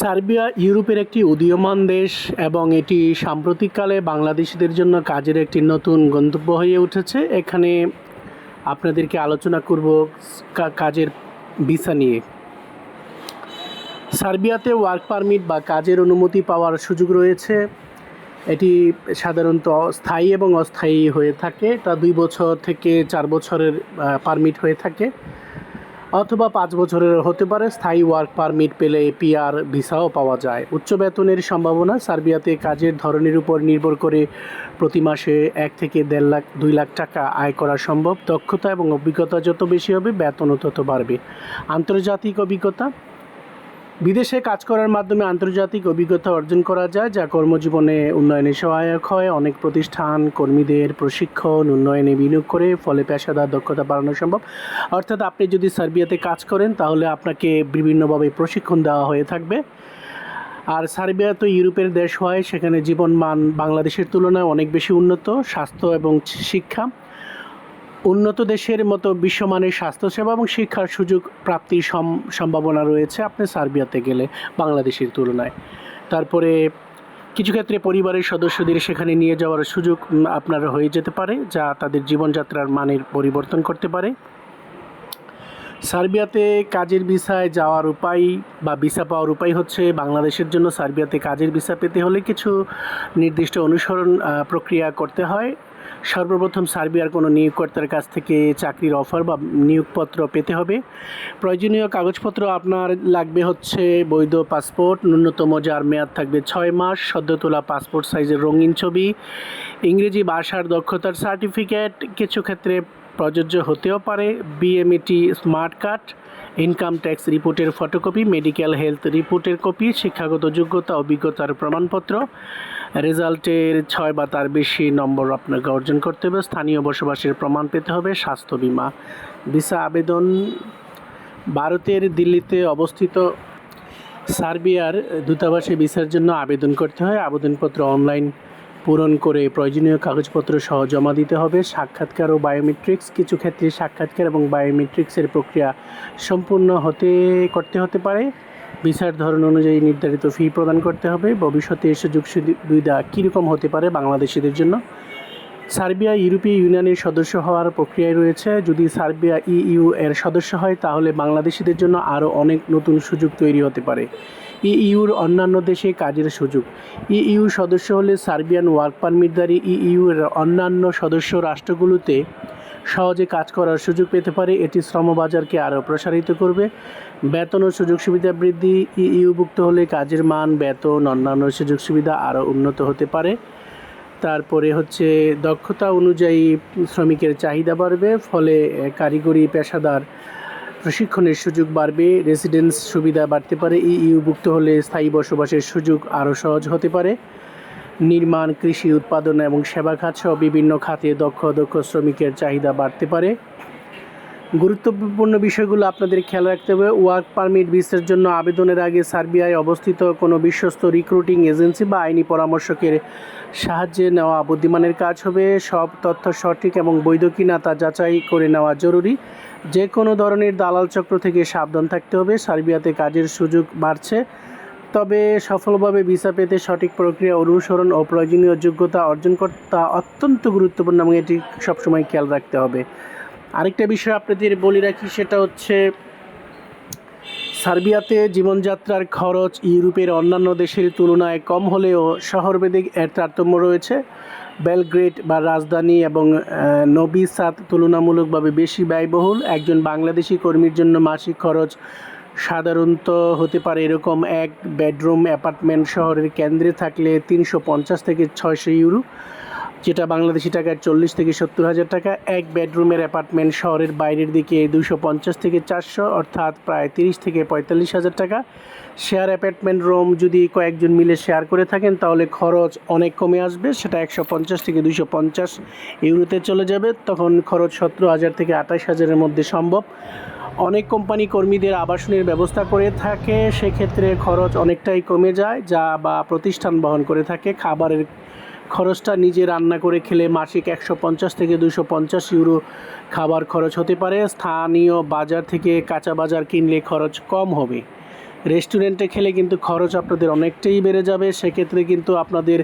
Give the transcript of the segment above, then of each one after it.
Serbia ইউরোপের একটি উদীয়মান দেশ এবং এটি সাম্প্রতিককালে বাংলাদেশিদের জন্য কাজের একটি নতুন গন্তব্য হয়ে উঠেছে। এখানে আপনাদেরকে আলোচনা করব কাজের ভিসা নিয়ে। সার্বিয়াতে ওয়ার্ক পারমিট বা কাজের অনুমতি পাওয়ার সুযোগ রয়েছে। এটি সাধারণত স্থায়ী এবং অস্থায়ী হয়ে থাকে। তা দুই বছর থেকে চার বছরের পারমিট হয়ে থাকে। অথবা পাঁচ বছরের হতে পারে স্থায়ী ওয়ার্ক পারমিট পেলে পিআর ভিসাও পাওয়া যায়। উচ্চ বেতনের সম্ভাবনা সার্বিয়াতে কাজের ধরনের উপর নির্ভর করে প্রতি মাসে এক থেকে দেড় লাখ, দুই লাখ টাকা আয় করা সম্ভব। দক্ষতা এবং অভিজ্ঞতা যত বেশি হবে, বেতনও তত বাড়বে। আন্তর্জাতিক অভিজ্ঞতা বিদেশে কাজ করার মাধ্যমে আন্তর্জাতিক অভিজ্ঞতা অর্জন করা যায়, যা কর্মজীবনে উন্নয়নে সহায়ক হয়। অনেক প্রতিষ্ঠান কর্মীদের প্রশিক্ষণ, উন্নয়নে বিনিয়োগ করে ফলে পেশাদার দক্ষতা বাড়ানো সম্ভব। অর্থাৎ আপনি যদি সার্বিয়াতে কাজ করেন, তাহলে আপনাকে বিভিন্নভাবে প্রশিক্ষণ দেওয়া হয়ে থাকবে। আর সার্বিয়া তো ইউরোপের দেশ হয়, সেখানে জীবনমান বাংলাদেশের তুলনায় অনেক বেশি উন্নত। স্বাস্থ্য এবং শিক্ষা উন্নত দেশের মতো বিশ্বমানের স্বাস্থ্যসেবা এবং শিক্ষার সুযোগ প্রাপ্তির সম- সম্ভাবনা রয়েছে আপনি সার্বিয়াতে গেলে বাংলাদেশের তুলনায়। তারপরে কিছু ক্ষেত্রে পরিবারের সদস্যদের সেখানে নিয়ে যাওয়ার সুযোগ আপনার হয়ে যেতে পারে, যা তাদের জীবনযাত্রার মানের পরিবর্তন করতে পারে। সার্বিয়াতে কাজের ভিসায় যাওয়ার উপায় বা ভিসা পাওয়ার উপায় হচ্ছে বাংলাদেশের জন্য সার্বিয়াতে কাজের ভিসা পেতে হলে কিছু নির্দিষ্ট অনুসরণ প্রক্রিয়া করতে হয়। সর্বপ্রথম সার্বিয়ার কোনো নিয়োগকর্তার কাছ থেকে চাকরির অফার বা নিয়োগপত্র পেতে হবে। প্রয়োজনীয় কাগজপত্র আপনার লাগবে হচ্ছে বৈধ পাসপোর্ট ন্যূনতম যার মেয়াদ থাকবে ছয় মাস সদ্য তোলা পাসপোর্ট সাইজের রঙিন ছবি, ইংরেজি ভাষার দক্ষতার সার্টিফিকেট কিছু ক্ষেত্রে প্রযোজ্য হতেও পারে BMET smart card income tax রিপোর্টের ফটোকপি মেডিকেল হেলথ রিপোর্টের কপি শিক্ষাগত যোগ্যতা, অভিজ্ঞতার প্রমাণপত্র রেজাল্টের ছয় বা তার বেশি নম্বর আপনাকে অর্জন করতে হবে। স্থানীয় বসবাসের প্রমাণ পেতে হবে, স্বাস্থ্য বিমা, ভিসা আবেদন। ভারতের দিল্লিতে অবস্থিত সার্বিয়ার দূতাবাসে ভিসার জন্য আবেদন করতে হয়। আবেদনপত্র অনলাইন পূরণ করে প্রয়োজনীয় কাগজপত্র সহ জমা দিতে হবে। সাক্ষাৎকার ও বায়োমেট্রিক্স, কিছু ক্ষেত্রে সাক্ষাৎকার এবং বায়োমেট্রিক্সের প্রক্রিয়া সম্পূর্ণ হতে, করতে হতে পারে। ভিসার ধরন অনুযায়ী নির্ধারিত ফি প্রদান করতে হবে। ভবিষ্যতে এর সুযোগ সুবিধা কীরকম হতে পারে বাংলাদেশিদের জন্য? সার্বিয়া, ইউরোপীয় ইউনিয়নের সদস্য হওয়ার প্রক্রিয়ায় রয়েছে। যদি সার্বিয়া ইইউ এর সদস্য হয়, তাহলে বাংলাদেশিদের জন্য আরও অনেক নতুন সুযোগ তৈরি হতে পারে। ইইউর অন্যান্য দেশে কাজের সুযোগ। ইইউ সদস্য হলে সার্বিয়ান ওয়ার্ক পারমিটধারী ইইউ এর অন্যান্য সদস্য রাষ্ট্রগুলোতে সহজে কাজ করার সুযোগ পেতে পারে। এটি শ্রমবাজারকে আরও প্রসারিত করবে। বেতন ও সুযোগ সুবিধা বৃদ্ধি ইইউভুক্ত হলে কাজের মান, বেতন, অন্যান্য সুযোগ সুবিধা আরও উন্নত হতে পারে। তারপরে হচ্ছে দক্ষতা অনুযায়ী শ্রমিকের চাহিদা বাড়বে, ফলে কারিগরি পেশাদার প্রশিক্ষণের সুযোগ বাড়বে, রেসিডেন্স সুবিধা বাড়তে পারে ইইউভুক্ত হলে স্থায়ী বসবাসের সুযোগ আরও সহজ হতে পারে। নির্মাণ, কৃষি, উৎপাদন এবং সেবা খাত সহ বিভিন্ন খাতে দক্ষ দক্ষ শ্রমিকের চাহিদা বাড়তে পারে। গুরুত্বপূর্ণ বিষয়গুলো আপনাদের খেয়াল রাখতে হবে। ওয়ার্ক পারমিট ভিসার জন্য আবেদনের আগে সার্বিয়ায় অবস্থিত কোনো বিশ্বস্ত রিক্রুটিং এজেন্সি বা আইনি পরামর্শকের সাহায্যে নেওয়া বুদ্ধিমানের কাজ হবে। সব তথ্য সঠিক এবং বৈধ কিনা তা যাচাই করে নেওয়া জরুরি। যে কোনো ধরনের দালাল চক্র থেকে সাবধান থাকতে হবে। সার্বিয়াতে কাজের সুযোগ বাড়ছে। তবে সফলভাবে ভিসা পেতে সঠিক প্রক্রিয়া, অনুসরণ ও প্রয়োজনীয় যোগ্যতা অর্জন করা অত্যন্ত গুরুত্বপূর্ণ এবং এটি সবসময় খেয়াল রাখতে হবে। আরেকটা বিষয় আপনাদের বলে রাখি, সেটা হচ্ছে সার্বিয়াতে জীবনযাত্রার খরচ ইউরোপের অন্যান্য দেশের তুলনায় কম হলেও শহরভেদে এর তারতম্য রয়েছে। বেলগ্রেড বা রাজধানী এবং নবি সাদ তুলনামূলকভাবে বেশি ব্যয়বহুল। একজন বাংলাদেশি কর্মীর জন্য মাসিক খরচ সাধারণত হতে পারে এরকম এক বেডরুম অ্যাপার্টমেন্ট শহরের কেন্দ্রে থাকলে তিনশো পঞ্চাশ থেকে ছয়শো ইউরো। যেটা বাংলাদেশি টাকায় চল্লিশ থেকে সত্তর হাজার টাকা, এক বেডরুমের অ্যাপার্টমেন্ট শহরের বাইরের দিকে দুশো পঞ্চাশ থেকে চারশো, অর্থাৎ প্রায় তিরিশ থেকে পঁয়তাল্লিশ হাজার টাকা। শেয়ার অ্যাপার্টমেন্ট রুম যদি কয়েকজন মিলে শেয়ার করে থাকেন, তাহলে খরচ অনেক কমে আসবে। সেটা একশো পঞ্চাশ থেকে দুশো পঞ্চাশ ইউরোতে চলে যাবে। তখন খরচ সতেরো হাজার থেকে আঠাশ হাজারের মধ্যে সম্ভব। অনেক কোম্পানি কর্মীদের আবাসনের ব্যবস্থা করে থাকে। সেক্ষেত্রে খরচ অনেকটাই কমে যায়, যা বা প্রতিষ্ঠান বহন করে থাকে। খাবারের খরচটা নিজে রান্না করে খেলে মাসিক একশো পঞ্চাশ থেকে দুশো পঞ্চাশ ইউরো খাবার খরচ হতে পারে। স্থানীয় বাজার থেকে কাঁচা বাজার কিনলে খরচ কম হবে। রেস্টুরেন্টে খেলে কিন্তু খরচ আপনাদের অনেকটাই বেড়ে যাবে। সেক্ষেত্রে কিন্তু আপনাদের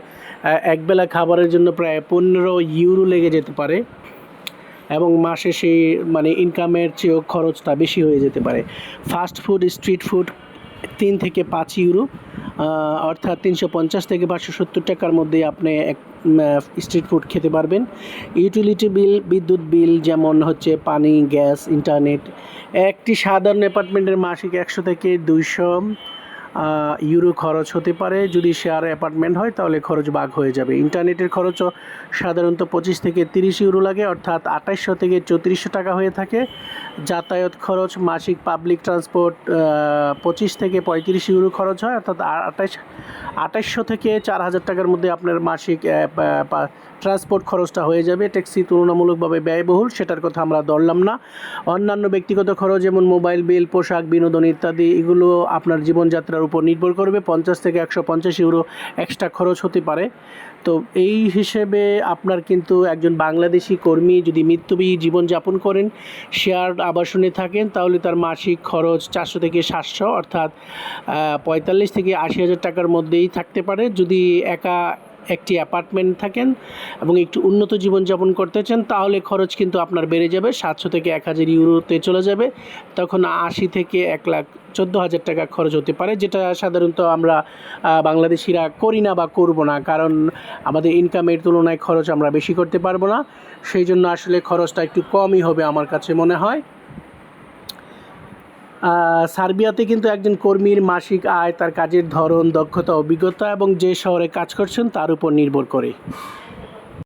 একবেলা খাবারের জন্য প্রায় পনেরো ইউরো লেগে যেতে পারে এবং মাসে সেই মানে ইনকামের চেয়েও খরচটা বেশি হয়ে যেতে পারে। ফাস্ট ফুড স্ট্রিট ফুড তিন থেকে পাঁচ ইউরো। অর্থাৎ তিনশো পঞ্চাশ থেকে পাঁচশো সত্তর টাকার মধ্যে আপনি এক স্ট্রিট ফুড খেতে পারবেন। ইউটিলিটি বিল বিদ্যুৎ বিল যেমন হচ্ছে পানি, গ্যাস ইন্টারনেট একটি সাধারণ অ্যাপার্টমেন্টের মাসিক একশো থেকে দুইশো ইউরো খরচ হতে পারে। যদি শেয়ার অ্যাপার্টমেন্ট হয়, তাহলে খরচ ভাগ হয়ে যাবে। ইন্টারনেটের খরচও সাধারণত পঁচিশ থেকে তিরিশ ইউরো লাগে, অর্থাৎ আঠাইশশো থেকে চৌত্রিশশো টাকা হয়ে থাকে। যাতায়াত খরচ, মাসিক পাবলিক ট্রান্সপোর্ট পঁচিশ থেকে পঁয়ত্রিশ ইউরো খরচ হয়, অর্থাৎ আঠাইশ, আঠাইশশো থেকে চার হাজার টাকার মধ্যে আপনার মাসিক ট্রান্সপোর্ট খরচটা হয়ে যাবে ট্যাক্সি তুলনামূলকভাবে ব্যয়বহুল, সেটার কথা আমরা ধরলাম না। অন্যান্য ব্যক্তিগত খরচ যেমন মোবাইল বিল, পোশাক, বিনোদন ইত্যাদি, এগুলো আপনার জীবনযাত্রার উপর নির্ভর করবে। পঞ্চাশ থেকে একশো পঞ্চাশ ইউরো এক্সট্রা খরচ হতে পারে। তো এই হিসেবে আপনার কিন্তু একজন বাংলাদেশি কর্মী যদি মৃত্যুবী জীবনযাপন করেন শেয়ার আবাসনে থাকেন, তাহলে তার মাসিক খরচ চারশো থেকে সাতশো, অর্থাৎ পঁয়তাল্লিশ থেকে আশি হাজার টাকার মধ্যেই থাকতে পারে। যদি একা একটি অ্যাপার্টমেন্ট থাকেন এবং একটু উন্নত জীবনযাপন করতে চান, তাহলে খরচ কিন্তু আপনার বেড়ে যাবে। সাতশো থেকে এক হাজার ইউরোতে চলে যাবে। তখন আশি থেকে এক লাখ চোদ্দ হাজার টাকা খরচ হতে পারে, যেটা সাধারণত আমরা বাংলাদেশিরা করি না বা করব না। কারণ আমাদের ইনকামের তুলনায় খরচ আমরা বেশি করতে পারব না। সেই জন্য আসলে খরচটা একটু কমই হবে আমার কাছে মনে হয়। সার্বিয়াতে কিন্তু একজন কর্মীর মাসিক আয়, তার কাজের ধরন, দক্ষতা, অভিজ্ঞতা এবং যে শহরে কাজ করছেন তার উপর নির্ভর করে।